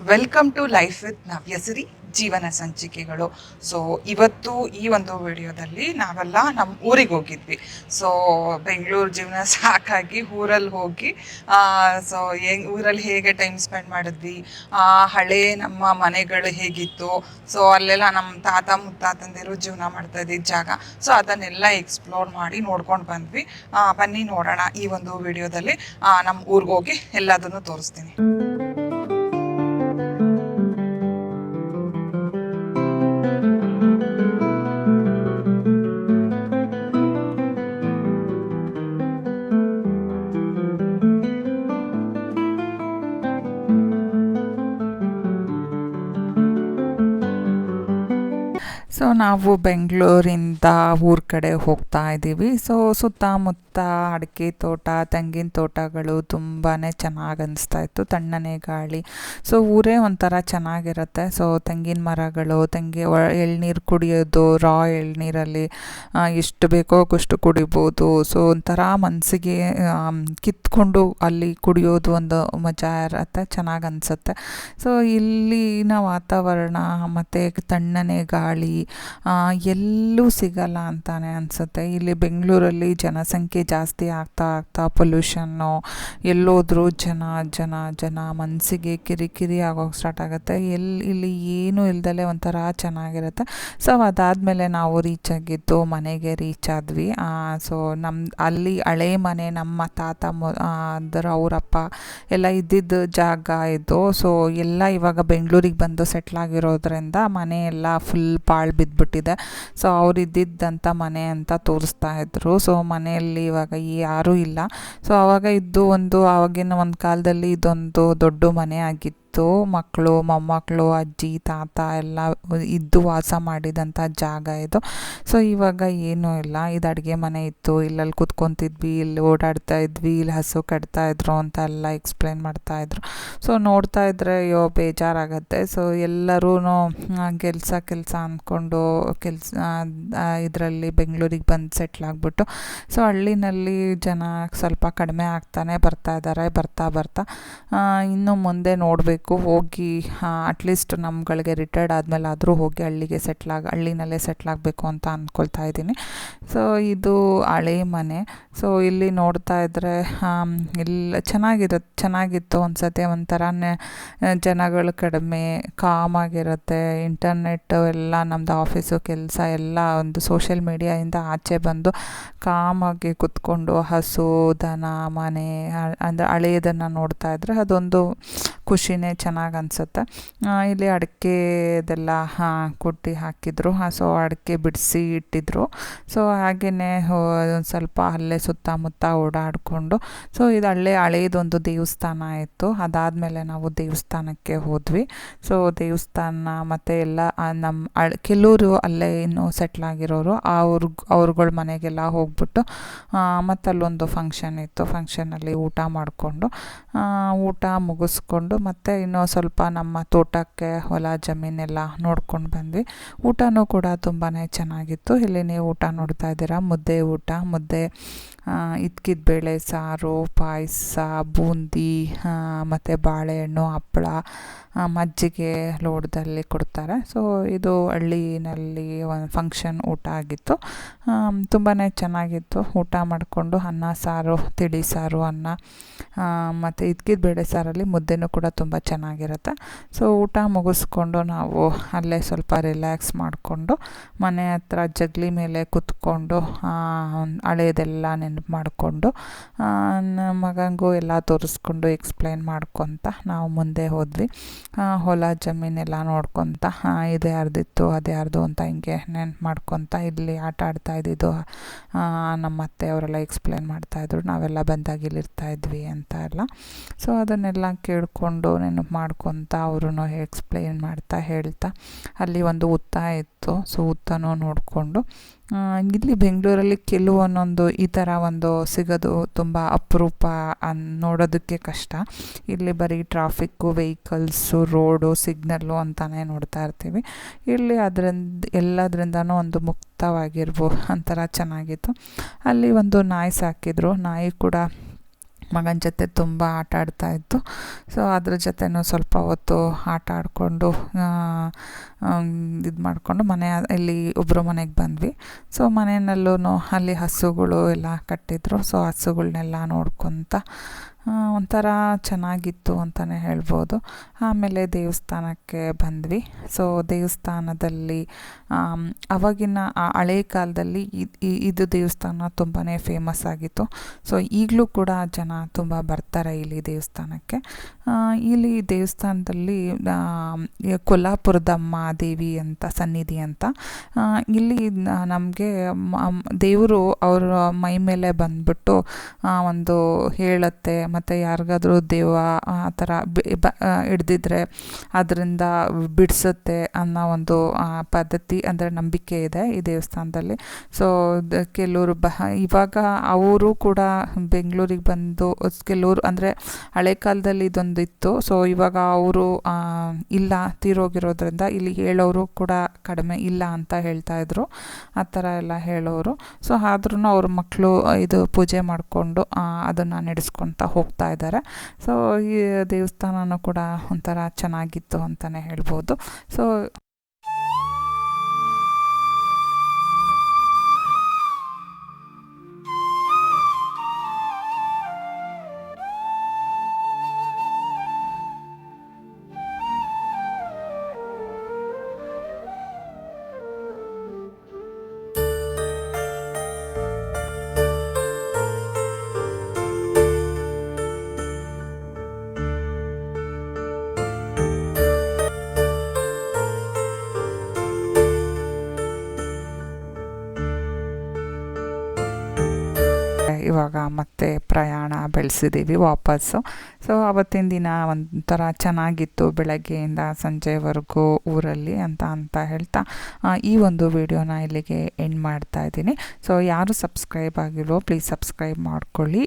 Welcome to life with Navyasiri ಜೀವನ ಸಂಚಿಕೆಗಳು. So ಇವತ್ತು ಈ ಒಂದು ವಿಡಿಯೋದಲ್ಲಿ ನಾವೆಲ್ಲ ನಮ್ಮ ಊರಿಗೆ ಹೋಗಿದ್ವಿ. ಸೊ ಬೆಂಗಳೂರು ಜೀವನ ಸಾಕಾಗಿ ಊರಲ್ಲಿ ಹೋಗಿ ಸೊ ಹೆಂಗ್ ಊರಲ್ಲಿ ಹೇಗೆ ಟೈಮ್ ಸ್ಪೆಂಡ್ ಮಾಡಿದ್ವಿ ಹಳೆ ನಮ್ಮ ಮನೆಗಳು ಹೇಗಿತ್ತು ಸೊ ಅಲ್ಲೆಲ್ಲ ನಮ್ಮ ತಾತ ಮುತ್ತಾತಂದಿರು ಜೀವನ ಮಾಡ್ತಾ ಇದ್ದಿದ್ದ ಜಾಗ. ಸೊ ಅದನ್ನೆಲ್ಲ ಎಕ್ಸ್ಪ್ಲೋರ್ ಮಾಡಿ ನೋಡ್ಕೊಂಡು ಬಂದ್ವಿ. ಬನ್ನಿ ನೋಡೋಣ ಈ ಒಂದು ವಿಡಿಯೋದಲ್ಲಿ ನಮ್ಮ ಊರಿಗೆ ಹೋಗಿ ಎಲ್ಲದನ್ನು ತೋರಿಸ್ತೀನಿ. ಸೊ ನಾವು ಬೆಂಗಳೂರಿಂದ ಊರ ಕಡೆ ಹೋಗ್ತಾ ಇದ್ದೀವಿ. ಸೊ ಸುತ್ತಮುತ್ತ ಅಡಿಕೆ ತೋಟ, ತೆಂಗಿನ ತೋಟಗಳು ತುಂಬಾ ಚೆನ್ನಾಗಿ ಅನಿಸ್ತಾ ಇತ್ತು. ತಣ್ಣನೆ ಗಾಳಿ. ಸೊ ಊರೇ ಒಂಥರ ಚೆನ್ನಾಗಿರುತ್ತೆ. ಸೊ ತೆಂಗಿನ ಮರಗಳು, ತೆಂಗಿ ಎಳ್ನೀರು ಕುಡಿಯೋದು ರಾ ಎಳ್ನೀರಲ್ಲಿ ಎಷ್ಟು ಬೇಕೋ ಅಷ್ಟು ಕುಡಿಬೋದು. ಸೊ ಒಂಥರ ಮನಸ್ಸಿಗೆ ಕಿತ್ಕೊಂಡು ಅಲ್ಲಿ ಕುಡಿಯೋದು ಒಂದು ಮಜಾ ಇರುತ್ತೆ, ಚೆನ್ನಾಗಿ ಅನಿಸುತ್ತೆ. ಸೊ ಇಲ್ಲಿನ ವಾತಾವರಣ ಮತ್ತು ತಣ್ಣನೆ ಗಾಳಿ ಎಲ್ಲೂ ಸಿಗಲ್ಲ ಅಂತಾನೆ ಅನಿಸುತ್ತೆ. ಇಲ್ಲಿ ಬೆಂಗಳೂರಲ್ಲಿ ಜನಸಂಖ್ಯೆ ಜಾಸ್ತಿ ಆಗ್ತಾ ಆಗ್ತಾ ಪೊಲ್ಯೂಷನ್ನು ಎಲ್ಲೋದ್ರೂ ಜನ ಜನ ಜನ ಮನಸ್ಸಿಗೆ ಕಿರಿಕಿರಿ ಆಗೋಕೆ ಸ್ಟಾರ್ಟ್ ಆಗುತ್ತೆ. ಎಲ್ಲಿ ಇಲ್ಲಿ ಏನೂ ಇಲ್ದಲೆ ಒಂಥರ ಚೆನ್ನಾಗಿರುತ್ತೆ. ಸೊ ಅದಾದಮೇಲೆ ನಾವು ರೀಚ್ ಆಗಿದ್ದು ಮನೆಗೆ ರೀಚ್ ಆದ್ವಿ. ಸೊ ನಮ್ಮ ಅಲ್ಲಿ ಹಳೆ ಮನೆ ನಮ್ಮ ತಾತ ಮೊ ಅಂದ್ರೆ ಅವರಪ್ಪ ಎಲ್ಲ ಇದ್ದಿದ್ದ ಜಾಗ ಇದು. ಸೊ ಎಲ್ಲ ಇವಾಗ ಬೆಂಗಳೂರಿಗೆ ಬಂದು ಸೆಟ್ಲ್ ಆಗಿರೋದ್ರಿಂದ ಮನೆ ಎಲ್ಲ ಫುಲ್ ಪಾಳು ಬಿದ್ದುಬಿಟ್ಟಿದೆ ಸೊ ಅವ್ರು ಇದ್ದಿದ್ದಂಥ ಮನೆ ಅಂತ ತೋರಿಸ್ತಾ ಇದ್ರು. ಸೊ ಮನೆಯಲ್ಲಿ ಇವಾಗ ಯಾರೂ ಇಲ್ಲ. ಸೊ ಆವಾಗ ಇದ್ದು ಒಂದು ಆವಾಗಿನ ಒಂದು ಕಾಲದಲ್ಲಿ ಇದೊಂದು ದೊಡ್ಡ ಮನೆ ಆಗಿತ್ತು. ಮಕ್ಕಳು ಮೊಮ್ಮಕ್ಕಳು ಅಜ್ಜಿ, ತಾತ ಎಲ್ಲ ಇದ್ದು ವಾಸ ಮಾಡಿದಂಥ ಜಾಗ ಇದು. ಸೊ ಇವಾಗ ಏನೂ ಇಲ್ಲ. ಇದು ಅಡುಗೆ ಮನೆ ಇತ್ತು. ಇಲ್ಲಲ್ಲಿ ಕುತ್ಕೊತಿದ್ವಿ, ಇಲ್ಲಿ ಓಡಾಡ್ತಾ ಇದ್ವಿ, ಇಲ್ಲಿ ಹಸು ಕಟ್ತಾ ಇದ್ರು ಅಂತ ಎಲ್ಲ ಎಕ್ಸ್ಪ್ಲೇನ್ ಮಾಡ್ತಾ ಇದ್ರು. ಸೊ ನೋಡ್ತಾ ಇದ್ರೆ ಅಯ್ಯೋ, ಬೇಜಾರಾಗತ್ತೆ. ಸೊ ಎಲ್ಲರೂ ಕೆಲಸ ಕೆಲಸ ಅಂದ್ಕೊಂಡು ಕೆಲಸ ಇದರಲ್ಲಿ ಬೆಂಗಳೂರಿಗೆ ಬಂದು ಸೆಟ್ಲ್ ಆಗಿಬಿಟ್ಟು. ಸೊ ಹಳ್ಳಿನಲ್ಲಿ ಜನ ಸ್ವಲ್ಪ ಕಡಿಮೆ ಆಗ್ತಾನೆ ಬರ್ತಾ ಇದ್ದಾರೆ ಬರ್ತಾ ಬರ್ತಾ. ಇನ್ನು ಮುಂದೆ ನೋಡಬೇಕು. ಹೋಗಿ ಅಟ್ಲೀಸ್ಟ್ ನಮ್ಗಳಿಗೆ ರಿಟೈರ್ಡ್ ಆದಮೇಲೆ ಆದರೂ ಹೋಗಿ ಹಳ್ಳಿಗೆ ಸೆಟ್ಲಾಗಿ ಹಳ್ಳಿನಲ್ಲೇ ಸೆಟ್ಲ್ ಆಗಬೇಕು ಅಂತ ಅಂದ್ಕೊಳ್ತಾ ಇದ್ದೀನಿ. ಸೊ ಇದು ಹಳೆ ಮನೆ. ಸೊ ಇಲ್ಲಿ ನೋಡ್ತಾ ಇದ್ದರೆ ಇಲ್ಲ ಚೆನ್ನಾಗಿರುತ್ತೆ ಚೆನ್ನಾಗಿತ್ತು ಅನ್ಸತ್ತೆ ಒಂಥರನೇ ಜನಗಳು ಕಡಿಮೆ ಕಾಮಾಗಿರುತ್ತೆ ಇಂಟರ್ನೆಟ್ ಎಲ್ಲ ನಮ್ಮದು ಆಫೀಸು ಕೆಲಸ ಎಲ್ಲ ಒಂದು ಸೋಷಿಯಲ್ ಮೀಡಿಯಾಯಿಂದ ಆಚೆ ಬಂದು ಕಾಮಾಗಿ ಕುತ್ಕೊಂಡು ಹಸು, ದನ, ಮನೆ ಅಂದರೆ ಹಳೆಯದನ್ನು ನೋಡ್ತಾ ಇದ್ದರೆ ಅದೊಂದು ಖುಷಿನೇ ಚೆನ್ನಾಗಿ ಅನಿಸುತ್ತೆ ಇಲ್ಲಿ ಅಡಿಕೆದೆಲ್ಲ ಕುಟ್ಟಿ ಹಾಕಿದ್ರು. ಸೊ, ಅಡಿಕೆ ಬಿಡಿಸಿ ಇಟ್ಟಿದ್ರು. ಸೊ ಹಾಗೆಯೇ ಒಂದು ಸ್ವಲ್ಪ ಅಲ್ಲೇ ಸುತ್ತಮುತ್ತ ಓಡಾಡಿಕೊಂಡು, ಸೊ, ಇದು ಹಳ್ಳೆ ಹಳೇದೊಂದು ದೇವಸ್ಥಾನ ಇತ್ತು. ಅದಾದಮೇಲೆ ನಾವು ದೇವಸ್ಥಾನಕ್ಕೆ ಹೋದ್ವಿ. ಸೊ, ದೇವಸ್ಥಾನ ಮತ್ತು ಎಲ್ಲ ನಮ್ಮ ಕೆಲವರು ಅಲ್ಲೇ ಇನ್ನೂ ಸೆಟ್ಲ್ ಆಗಿರೋರು ಅವ್ರ ಅವ್ರುಗಳ ಮನೆಗೆಲ್ಲ ಹೋಗ್ಬಿಟ್ಟು ಮತ್ತು ಅಲ್ಲೊಂದು ಫಂಕ್ಷನ್ ಇತ್ತು. ಫಂಕ್ಷನಲ್ಲಿ ಊಟ ಮಾಡಿಕೊಂಡು ಊಟ ಮುಗಿಸ್ಕೊಂಡು ಮತ್ತು ಇನ್ನೂ ಸ್ವಲ್ಪ ನಮ್ಮ ತೋಟಕ್ಕೆ ಹೊಲ ಜಮೀನೆಲ್ಲ ನೋಡ್ಕೊಂಡು ಬಂದ್ವಿ. ಊಟನೂ ಕೂಡ ತುಂಬಾ ಚೆನ್ನಾಗಿತ್ತು. ಇಲ್ಲಿ ನೀವು ಊಟ ನೋಡ್ತಾ ಇದ್ದೀರಾ? ಮುದ್ದೆ ಊಟ, ಮುದ್ದೆ ಇದ್ಕಿದ ಬೇಳೆ ಸಾರು, ಪಾಯಸ, ಬೂಂದಿ ಮತ್ತು ಬಾಳೆಹಣ್ಣು, ಹಪ್ಪಳ ಮಜ್ಜಿಗೆ ಲೋಟದಲ್ಲಿ ಕೊಡ್ತಾರೆ. ಸೊ ಇದು ಹಳ್ಳಿನಲ್ಲಿ ಒಂದು ಫಂಕ್ಷನ್ ಊಟ ಆಗಿತ್ತು. ತುಂಬಾ ಚೆನ್ನಾಗಿತ್ತು. ಊಟ ಮಾಡಿಕೊಂಡು ಅನ್ನ, ಸಾರು, ತಿಳಿ ಸಾರು, ಅನ್ನ ಮತ್ತು ಇದ್ಕಿದ ಬೇಳೆ ಸಾರಲ್ಲಿ ಮುದ್ದೆನೂ ಕೂಡ ತುಂಬ ಚೆನ್ನಾಗಿರುತ್ತೆ. ಸೊ ಊಟ ಮುಗಿಸ್ಕೊಂಡು ನಾವು ಅಲ್ಲೇ ಸ್ವಲ್ಪ ರಿಲ್ಯಾಕ್ಸ್ ಮಾಡಿಕೊಂಡು ಮನೆ ಹತ್ರ ಜಗ್ಲಿ ಮೇಲೆ ಕುತ್ಕೊಂಡು ಹಳೆಯದೆಲ್ಲ ನೆನಪು ಮಾಡಿಕೊಂಡು ಮಗಂಗೂ ಎಲ್ಲ ತೋರಿಸ್ಕೊಂಡು ಎಕ್ಸ್ಪ್ಲೈನ್ ಮಾಡ್ಕೊತ ನಾವು ಮುಂದೆ ಹೋದ್ವಿ. ಹೊಲ ಜಮೀನೆಲ್ಲ ನೋಡ್ಕೊತ ಇದು ಯಾರ್ದಿತ್ತು, ಅದು ಯಾರ್ದು ಅಂತ ಹಿಂಗೆ ನೆನ್ಪು ಮಾಡ್ಕೊತ ಇಲ್ಲಿ ಆಟ ಆಡ್ತಾ ಇದ್ದಿದ್ದು ನಮ್ಮ ಅತ್ತೆ ಅವರೆಲ್ಲ ಎಕ್ಸ್ಪ್ಲೇನ್ ಮಾಡ್ತಾಯಿದ್ರು ನಾವೆಲ್ಲ ಬಂದಾಗ ಇಲ್ಲಿ ಇದ್ವಿ ಅಂತ ಎಲ್ಲ. ಸೊ ಅದನ್ನೆಲ್ಲ ಕೇಳಿಕೊಂಡು ನೆನಪು ಮಾಡ್ಕೊತ ಅವರು ಎಕ್ಸ್ಪ್ಲೇನ್ ಮಾಡ್ತಾ ಹೇಳ್ತಾ, ಅಲ್ಲಿ ಒಂದು ಉತ್ತ ಇತ್ತು. ಸೊ ಉತ್ತನೂ ನೋಡಿಕೊಂಡು ಇಲ್ಲಿ ಬೆಂಗಳೂರಲ್ಲಿ ಕೆಲವೊಂದೊಂದು ಈ ಥರ ಒಂದು ಸಿಗೋದು ತುಂಬ ಅಪರೂಪ ಅನ್, ನೋಡೋದಕ್ಕೆ ಕಷ್ಟ. ಇಲ್ಲಿ ಬರೀ ಟ್ರಾಫಿಕ್ಕು ವೆಹಿಕಲ್ಸು ರೋಡು ಸಿಗ್ನಲ್ಲು ಅಂತಲೇ ನೋಡ್ತಾ ಇರ್ತೀವಿ. ಇಲ್ಲಿ ಅದರಿಂದ ಎಲ್ಲದರಿಂದನೂ ಒಂದು ಮುಕ್ತವಾಗಿರ್ಬೋ ಒಂಥರ ಚೆನ್ನಾಗಿತ್ತು. ಅಲ್ಲಿ ಒಂದು ನಾಯಿ ಸಾಕಿದ್ರು. ನಾಯಿ ಕೂಡ ಮಗನ ಜೊತೆ ತುಂಬ ಆಟ ಆಡ್ತಾ ಇತ್ತು. ಸೊ, ಅದ್ರ ಜೊತೆನೂ ಸ್ವಲ್ಪ ಹೊತ್ತು ಆಟ ಆಡಿಕೊಂಡು ಇದು ಮಾಡಿಕೊಂಡು ಮನೆ ಇಲ್ಲಿ ಒಬ್ಬರು ಮನೆಗೆ ಬಂದ್ವಿ. ಸೊ ಮನೆಯಲ್ಲೂ ಅಲ್ಲಿ ಹಸುಗಳು ಎಲ್ಲ ಕಟ್ಟಿದ್ರು. ಸೊ ಹಸುಗಳನ್ನೆಲ್ಲ ನೋಡ್ಕೊತ ಒಂಥರ ಚೆನ್ನಾಗಿತ್ತು ಅಂತಲೇ ಹೇಳ್ಬೋದು. ಆಮೇಲೆ ದೇವಸ್ಥಾನಕ್ಕೆ ಬಂದ್ವಿ. ಸೊ ದೇವಸ್ಥಾನದಲ್ಲಿ ಅವಾಗಿನ, ಆ, ಹಳೆ ಕಾಲದಲ್ಲಿ ಇದು ದೇವಸ್ಥಾನ ತುಂಬಾ ಫೇಮಸ್ ಆಗಿತ್ತು. ಸೊ ಈಗಲೂ ಕೂಡ ಜನ ತುಂಬ ಬರ್ತಾರೆ ಇಲ್ಲಿ ದೇವಸ್ಥಾನಕ್ಕೆ. ಇಲ್ಲಿ ದೇವಸ್ಥಾನದಲ್ಲಿ ಕೊಲ್ಲಾಪುರದಮ್ಮ ದೇವಿ ಅಂತ, ಸನ್ನಿಧಿ ಅಂತ ಇಲ್ಲಿ ನಮಗೆ ದೇವರು ಅವರ ಮೈ ಮೇಲೆ ಬಂದ್ಬಿಟ್ಟು ಒಂದು ಹೇಳುತ್ತೆ ಮತ್ತು ಯಾರಿಗಾದ್ರೂ ದೇವ ಆ ಥರ ಹಿಡ್ದಿದ್ರೆ ಅದರಿಂದ ಬಿಡಿಸುತ್ತೆ ಅನ್ನೋ ಒಂದು ಪದ್ಧತಿ ಅಂದರೆ ನಂಬಿಕೆ ಇದೆ ಈ ದೇವಸ್ಥಾನದಲ್ಲಿ. ಸೊ ಕೆಲವರು ಬ ಇವಾಗ ಅವರು ಕೂಡ ಬೆಂಗಳೂರಿಗೆ ಬಂದು, ಕೆಲವರು ಅಂದರೆ ಹಳೆ ಕಾಲದಲ್ಲಿ ಇದೊಂದು ಇತ್ತು. ಸೊ ಇವಾಗ ಅವರು ಇಲ್ಲ ತೀರೋಗಿರೋದ್ರಿಂದ ಇಲ್ಲಿ ಹೇಳೋರು ಕೂಡ ಕಡಿಮೆ ಇಲ್ಲ ಅಂತ ಹೇಳ್ತಾ ಇದ್ರು. ಆ ಥರ ಎಲ್ಲ ಹೇಳೋರು. ಸೊ ಆದ್ರೂ ಅವ್ರ ಮಕ್ಕಳು ಇದು ಪೂಜೆ ಮಾಡಿಕೊಂಡು ಅದನ್ನು ನಡೆಸ್ಕೊತಾ ಹೋಗ್ತಾ ಇದ್ದಾರೆ. ಸೊ ಈ ದೇವಸ್ಥಾನನೂ ಕೂಡ ಒಂಥರ ಚೆನ್ನಾಗಿತ್ತು ಅಂತಲೇ ಹೇಳ್ಬೋದು. ಸೊ ಇವಾಗ ಮತ್ತೆ ಪ್ರಯಾಣ ಬೆಳೆಸಿದ್ದೀವಿ ವಾಪಸ್ಸು. ಸೊ ಅವತ್ತಿನ ದಿನ ಒಂಥರ ಚೆನ್ನಾಗಿತ್ತು ಬೆಳಗ್ಗೆಯಿಂದ ಸಂಜೆವರೆಗೂ ಊರಲ್ಲಿ ಅಂತ ಅಂತ ಹೇಳ್ತಾ ಈ ಒಂದು ವಿಡಿಯೋನ ಇಲ್ಲಿಗೆ ಎಂಡ್ ಮಾಡ್ತಾ ಇದ್ದೀನಿ. ಸೊ ಯಾರು ಸಬ್ಸ್ಕ್ರೈಬ್ ಆಗಿರೋ ಪ್ಲೀಸ್ ಸಬ್ಸ್ಕ್ರೈಬ್ ಮಾಡ್ಕೊಳ್ಳಿ.